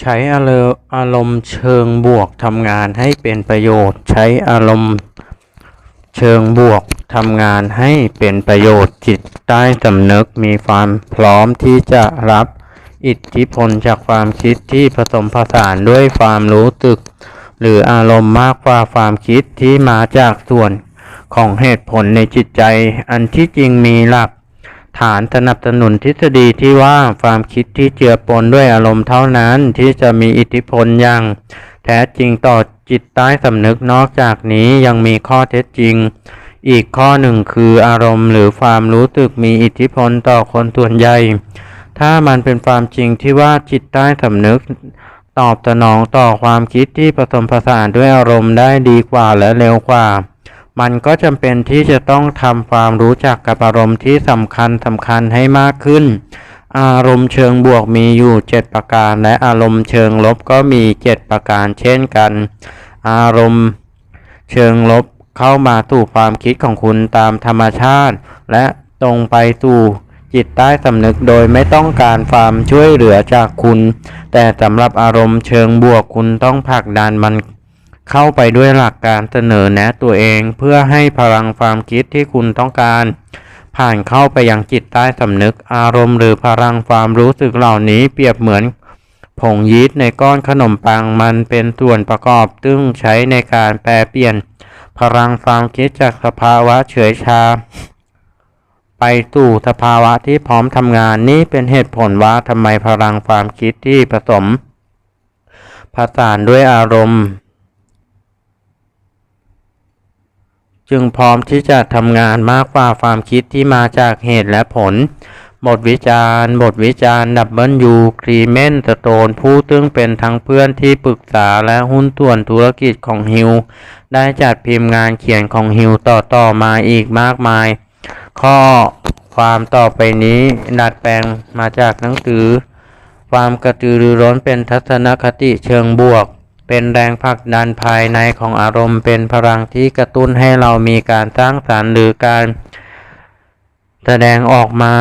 ใช้อารมณ์เชิงบวกทำงานให้เป็นประโยชน์ ใช้อารมณ์เชิงบวกทำงานให้เป็นประโยชน์จิตใต้สำนึกมีความพร้อมที่จะรับอิทธิพลจากความคิดที่ผสมผสานด้วยความรู้สึก หรืออารมณ์มากกว่าความคิดที่มาจากส่วนของเหตุผลในจิตใจ อันที่จริงมีหลัก ฐานสนับสนุนทฤษฎีที่ว่าความคิดที่เจือปนด้วยอารมณ์เท่านั้นที่จะมีอิทธิพลอย่าง แท้จริงต่อจิตใต้สำนึกนอกจากนี้ยังมีข้อเท็จจริง อีกข้อหนึ่งคืออารมณ์หรือความรู้สึกมีอิทธิพลต่อคนส่วนใหญ่ ถ้ามันเป็นความจริงที่ว่าจิตใต้สำนึก ตอบสนองต่อความคิดที่ผสมผสานด้วยอารมณ์ได้ดีกว่าและเร็วกว่า มันก็จำเป็นที่จะต้องทำความรู้จักกับอารมณ์ที่สำคัญสำคัญให้มากขึ้น อารมณ์เชิงบวกมีอยู่ 7 ประการ และอารมณ์เชิงลบก็มี 7 ประการเช่นกัน อารมณ์เชิงลบเข้ามาสู่ความคิดของคุณตามธรรมชาติ และตรงไปสู่จิตใต้สำนึกโดยไม่ต้องการความช่วยเหลือจากคุณ แต่สำหรับอารมณ์เชิงบวกคุณต้องผลักดันมัน เข้าไปด้วยหลักการเสนอแนะตัวเองเพื่อให้พลังความคิดที่คุณต้องการ ผ่านเข้าไปยังจิตใต้สำนึกอารมณ์หรือพลังความรู้สึกเหล่านี้เปรียบเหมือน ผงยีสต์ในก้อนขนมปังมันเป็นส่วนประกอบซึ่งใช้ในการแปลเปลี่ยน พลังความคิดจากสภาวะเฉยชา ไปสู่สภาวะที่พร้อมทำงานนี่เป็นเหตุผลว่าทำไมพลังความคิดที่ผสมผสานด้วยอารมณ์ จึงพร้อมที่จะทำงานมากกว่าความคิดที่มาจากเหตุและผล บทวิจารณ์ บทวิจารณ์ดับเบิลยูครีเมนสโตนผู้ซึ่งเป็นทั้งเพื่อนที่ปรึกษาและหุ้นส่วนธุรกิจของฮิว ได้จัดพิมพ์งานเขียนของฮิวต่อต่อมาอีกมากมาย ข้อความต่อไปนี้ดัดแปลงมาจากหนังสือ ความกระตือรือร้นเป็นทัศนคติเชิงบวก เป็นแรงผลักดันภายในของอารมณ์ เป็นพลังที่กระตุ้นให้เรามีการสร้างสรรค์หรือการแสดงออกมา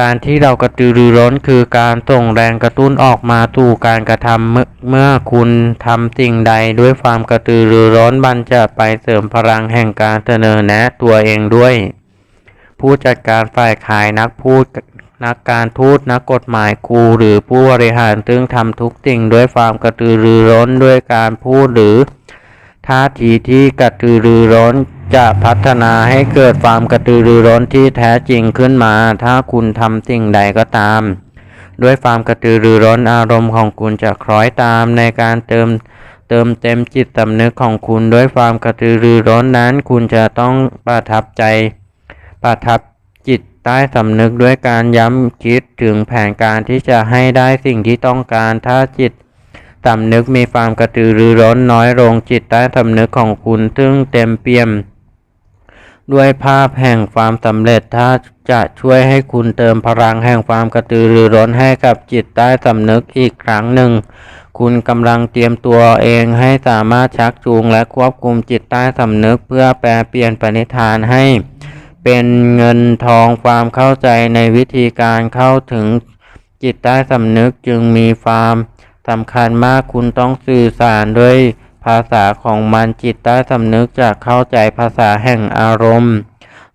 การที่เรากระตือรือร้นคือการส่งแรงกระตุ้นออกมาสู่การกระทำเมื่อคุณทำสิ่งใดด้วยความกระตือรือร้นมันจะไปเสริมพลังแห่งการเสนอแนะตัวเองด้วย ผู้จัดการฝ่ายขายนักพูด นักการทูตนักกฎหมายครูหรือผู้บริหารซึ่งทำทุกสิ่งด้วยความกระตือรือร้นด้วยการพูดหรือท่าทีที่กระตือรือร้นจะพัฒนาให้เกิดความกระตือรือร้นที่แท้จริงขึ้นมา ถ้าคุณทำสิ่งใดก็ตาม ด้วยความกระตือรือร้นอารมณ์ของคุณจะคล้อยตามในการเติมเติมเต็มจิตสำนึกของคุณด้วยความกระตือรือร้นนั้น คุณจะต้องประทับใจ ประทับ ตใต้สำนึกด้วยการย้ำคิดถึงแผนการที่จะให้ได้สิ่งที่ต้องการถ้าจิตสำนึกมีความกระตือรือร้นน้อยลงจิตใต้สำนึกของคุณซึ่งเต็มเปี่ยม ด้วยภาพแห่งความสำเร็จถ้าจะช่วยให้คุณเติมพลังแห่งความกระตือรือร้นให้กับจิตใต้สำนึกอีกครั้งหนึ่ง คุณกำลังเตรียมตัวเองให้สามารถชักจูงและควบคุมจิตใต้สำนึกเพื่อแปลเปลี่ยนปณิธานให้ เป็นเงินทองความเข้าใจในวิธีการเข้าถึงจิตใต้สำนึกจึงมีความสำคัญมากคุณต้องสื่อสารด้วยภาษาของมันจิตใต้สำนึกจะเข้าใจภาษาแห่งอารมณ์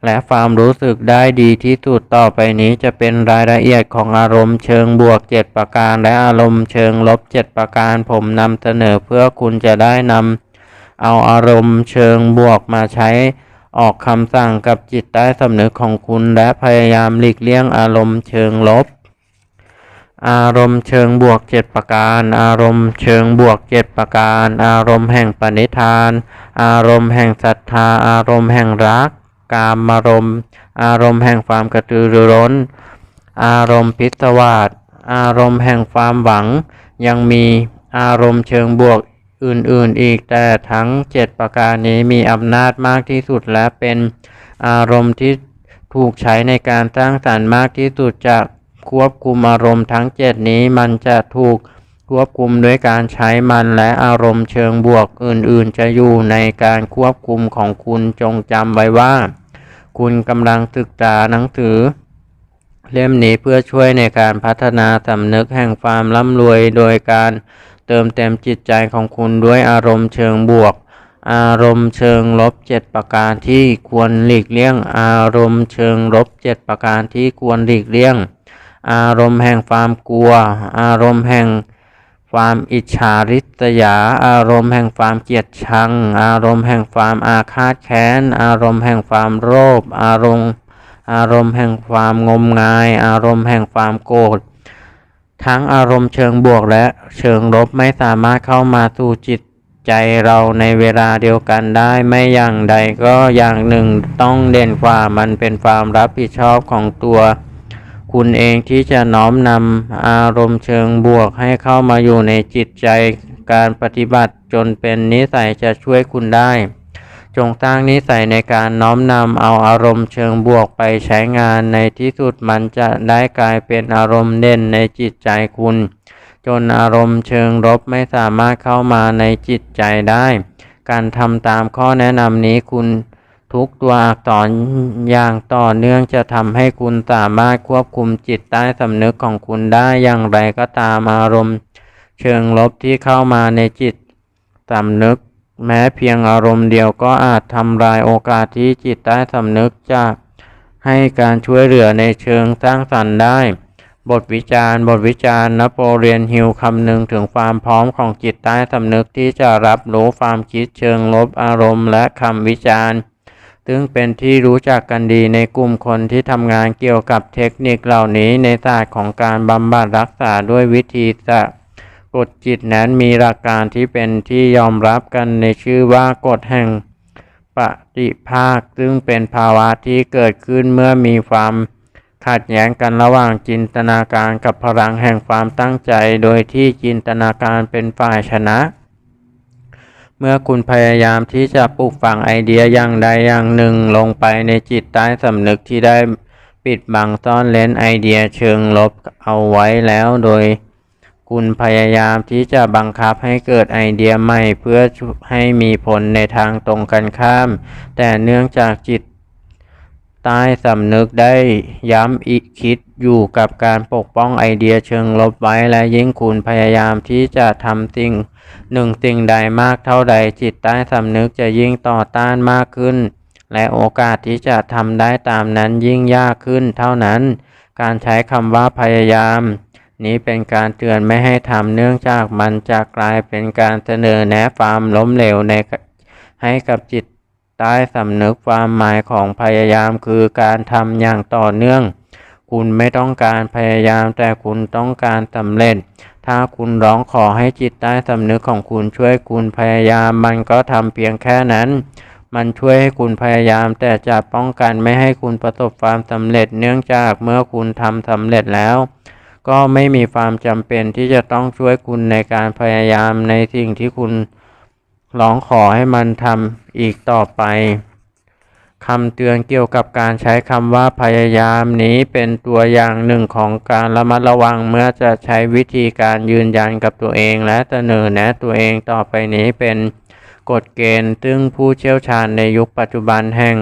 และความรู้สึกได้ดีที่สุดต่อไปนี้จะเป็นรายละเอียดของอารมณ์เชิงบวก 7 ประการ และอารมณ์เชิงลบ 7 ประการ ผมนำเสนอเพื่อคุณจะได้นำเอาอารมณ์เชิงบวกมาใช้ ออกคำสั่งกับจิตใต้สำนึกของคุณและพยายามหลีกเลี่ยงอารมณ์เชิงลบ อารมณ์เชิงบวกเจ็ดประการ อารมณ์เชิงบวกเจ็ดประการ อารมณ์แห่งปณิธาน อารมณ์แห่งศรัทธา อารมณ์แห่งรัก กามารมณ์ อารมณ์แห่งความกระตือรือร้น อารมณ์พิศวาสอารมณ์แห่งความหวัง ยังมีอารมณ์เชิงบวก อื่นๆ อีกแต่ทั้ง 7 ประการนี้มีอำนาจมากที่สุดและเป็นอารมณ์ที่ถูกใช้ในการสร้างสรรค์มากที่สุดจะควบคุมอารมณ์ทั้ง 7 นี้มันจะถูกควบคุมด้วยการใช้มันและอารมณ์เชิงบวกอื่นๆ จะอยู่ในการควบคุมของคุณจงจำไว้ว่า คุณกำลังศึกษาหนังสือ เล่มนี้เพื่อช่วยในการพัฒนาสำนึกแห่งความร่ำรวยโดยการ เติมเต็มจิตใจของคุณด้วยอารมณ์เชิงบวก อารมณ์เชิงลบเจ็ดประการที่ควรหลีกเลี่ยง อารมณ์เชิงลบเจ็ดประการที่ควรหลีกเลี่ยง อารมณ์แห่งความกลัว อารมณ์แห่งความอิจฉาริษยา อารมณ์แห่งความเกลียดชัง อารมณ์แห่งความอาฆาตแค้น อารมณ์แห่งความโลภอารมณ์ อารมณ์แห่งความงมงาย อารมณ์แห่งความโกรธ ทั้งอารมณ์เชิงบวกและเชิงลบไม่สามารถเข้ามาสู่จิตใจเราในเวลาเดียวกันได้ไม่อย่างใดก็อย่างหนึ่งต้องเด่นกว่ามันเป็นความรับผิดชอบของตัว คุณเองที่จะน้อมนำอารมณ์เชิงบวกให้เข้ามาอยู่ในจิตใจการปฏิบัติจนเป็นนิสัยจะช่วยคุณได้ จงสร้างนิสัยในการน้อมนำเอาอารมณ์เชิงบวกไปใช้งานในที่สุดมันจะได้กลายเป็นอารมณ์เด่นในจิตใจคุณ จนอารมณ์เชิงลบไม่สามารถเข้ามาในจิตใจได้ การทำตามข้อแนะนำนี้คุณทุกตัวอักษรอย่างต่อเนื่องจะทำให้คุณสามารถควบคุมจิตใต้สำนึกของคุณได้อย่างไรก็ตามอารมณ์ เชิงลบที่เข้ามาในจิตสำนึก แม้เพียงอารมณ์เดียวก็อาจทำลายโอกาสที่จิตใต้สำนึกจะให้การช่วยเหลือในเชิงสร้างสรรค์ได้ บทวิจารณ์ บทวิจารณ์นโปเลียนฮิลคำนึงถึงความพร้อมของจิตใต้สำนึกที่จะรับรู้ความคิดเชิงลบอารมณ์และคำวิจารณ์ ซึ่งเป็นที่รู้จักกันดีในกลุ่มคนที่ทำงานเกี่ยวกับเทคนิคเหล่านี้ในศาสตร์ของการบำบัดรักษาด้วยวิธีสะ กดจิตนั้นมีหลักการที่เป็นที่ยอมรับกันในชื่อว่ากฎแห่งปฏิภาค ซึ่งเป็นภาวะที่เกิดขึ้นเมื่อมีความขัดแย้งกันระหว่างจินตนาการกับพลังแห่งความตั้งใจ โดยที่จินตนาการเป็นฝ่ายชนะ เมื่อคุณพยายามที่จะปลูกฝังไอเดียอย่างใดอย่างหนึ่งลงไปในจิตใต้สำนึกที่ได้ปิดบังซ่อนเลนไอเดียเชิงลบเอาไว้แล้วโดย คุณพยายามที่จะบังคับให้เกิดไอเดียใหม่เพื่อให้มีผลในทางตรงกันข้าม แต่เนื่องจากจิตใต้สำนึกได้ย้ำอีกคิดอยู่กับการปกป้องไอเดียเชิงลบไว้และยิ่งคุณพยายามที่จะทำสิ่งหนึ่งสิ่งใดมากเท่าใดจิตใต้สำนึกจะยิ่งต่อต้านมากขึ้น และโอกาสที่จะทำได้ตามนั้นยิ่งยากขึ้นเท่านั้น การใช้คำว่าพยายาม นี้เป็นการเตือนไม่ให้ทำเนื่องจากมันจะกลายเป็นการเสนอแนะความล้มเหลวในให้กับจิตใต้สำนึกความหมายของพยายามคือการทำอย่างต่อเนื่อง คุณไม่ต้องการพยายามแต่คุณต้องการสำเร็จ ถ้าคุณร้องขอให้จิตใต้สำนึกของคุณช่วยคุณพยายามมันก็ทำเพียงแค่นั้น มันช่วยให้คุณพยายามแต่จะป้องกันไม่ให้คุณประสบความสำเร็จเนื่องจากเมื่อคุณทำสำเร็จแล้ว ก็ไม่มีความจำเป็นที่จะต้องช่วยคุณในการพยายามในสิ่งที่คุณร้องขอให้มันทำอีกต่อไปคำเตือนเกี่ยวกับการใช้คำว่าพยายามนี้เป็นตัวอย่างหนึ่งของการระมัดระวังเมื่อจะใช้วิธีการยืนยันกับตัวเองและเสนอแนะตัวเองต่อไปนี้เป็นกฎเกณฑ์ซึ่งผู้เชี่ยวชาญในยุคปัจจุบันแห่ง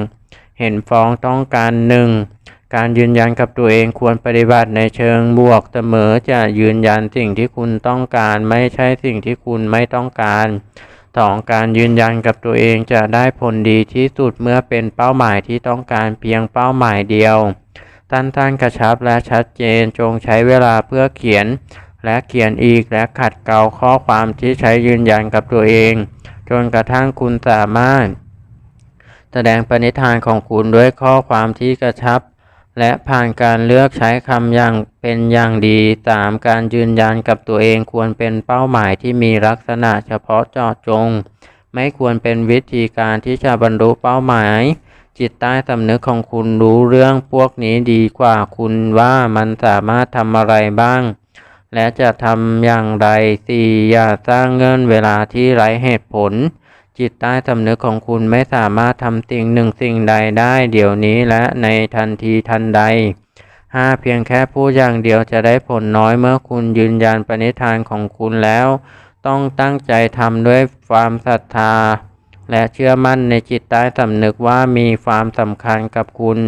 เห็นฟ้องต้องการหนึ่ง การยืนยันกับตัวเองควรปฏิบัติในเชิงบวกเสมอจะยืนยันสิ่งที่คุณต้องการไม่ใช่สิ่งที่คุณไม่ต้องการสองการยืนยันกับตัวเองจะได้ผลดีที่สุดเมื่อเป็นเป้าหมายที่ต้องการเพียงเป้าหมายเดียวสั้นๆกระชับและชัดเจนจงใช้เวลาเพื่อเขียน และเขียนอีกและขัดเกลาข้อความที่ใช้ยืนยันกับตัวเอง จนกระทั่งคุณสามารถ แสดงปณิธานของคุณด้วยข้อความที่กระชับ และผ่านการเลือกใช้คำอย่างเป็นอย่างดีตามการยืนยันกับตัวเองควรเป็นเป้าหมายที่มีลักษณะเฉพาะเจาะจง ไม่ควรเป็นวิธีการที่จะบรรลุเป้าหมาย จิตใต้สำนึกของคุณรู้เรื่องพวกนี้ดีกว่าคุณว่ามันสามารถทำอะไรบ้าง และจะทำอย่างไรสี่อย่าสร้างเงื่อนเวลาที่ไร้เหตุผล จิตใต้สำนึกของคุณไม่สามารถทำสิ่งหนึ่งสิ่งใดได้เดี๋ยวนี้และในทันทีทันใดห้าเพียงแค่พูดอย่างเดียวจะได้ผลน้อยเมื่อคุณยืนยันปณิธานของคุณแล้ว ต้องตั้งใจทำด้วยความศรัทธา และเชื่อมั่นในจิตใต้สำนึกว่ามีความสำคัญกับคุณ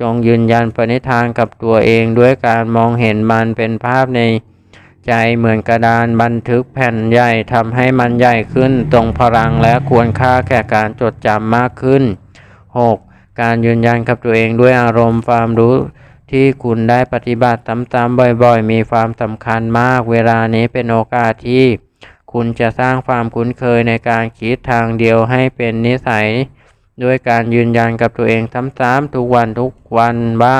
จงยืนยันปณิธานกับตัวเองด้วยการมองเห็นมันเป็นภาพใน ใจเหมือนกระดานบันทึกแผ่นใหญ่ทำให้มันใหญ่ขึ้นตรงพลังและควรค่าแก่การจดจำมากขึ้น 6. การยืนยันกับตัวเองด้วยอารมณ์ความรู้ที่คุณได้ปฏิบัติซ้ำๆบ่อยๆ มีความสำคัญมาก เวลานี้เป็นโอกาสที่ คุณจะสร้างความคุ้นเคยในการคิดทางเดียวให้เป็นนิสัย ด้วยการยืนยันกับตัวเองซ้ำๆทุกวันทุกวันว่า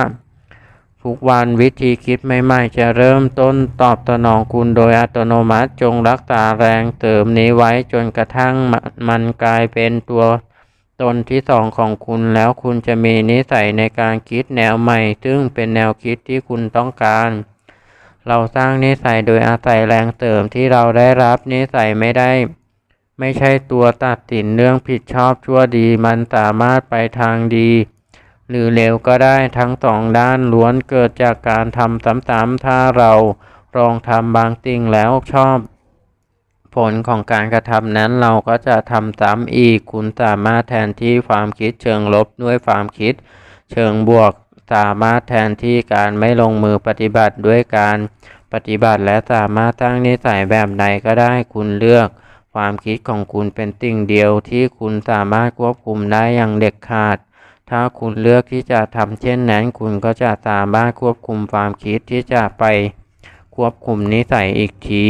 ทุกวันวิธีคิดใหม่ๆ จะเริ่มต้นตอบสนองคุณโดยอัตโนมัติจงรักษาแรงเติมนี้ไว้จนกระทั่งมันกลายเป็นตัวตนที่สองของคุณแล้วคุณจะมีนิสัยในการคิดแนวใหม่ ซึ่งเป็นแนวคิดที่คุณต้องการ เราสร้างนิสัยโดยอาศัยแรงเติมที่เราได้รับนิสัยไม่ได้ ไม่ใช่ตัวตัดสินเรื่องผิดชอบชั่วดี มันสามารถไปทางดี หรือเลวก็ได้ทั้งสองด้านล้วนเกิดจากการทำซ้ำๆถ้าเราลองทำบางสิ่งแล้วชอบ ผลของการกระทำนั้นเราก็จะทำซ้ำอีกคุณสามารถแทนที่ความคิดเชิงลบด้วยความคิด เชิงบวกสามารถแทนที่การไม่ลงมือปฏิบัติด้วยการปฏิบัติและสามารถสร้งนิสัยแบบใดก็ได้คุณเลือก ความคิดของคุณเป็นสิ่งเดียวที่คุณสามารถควบคุมได้อย่างเด็ดขาด ถ้าคุณเลือกที่จะทำเช่นนั้น คุณก็จะสามารถควบคุมความคิดที่จะไปควบคุมนิสัยอีกที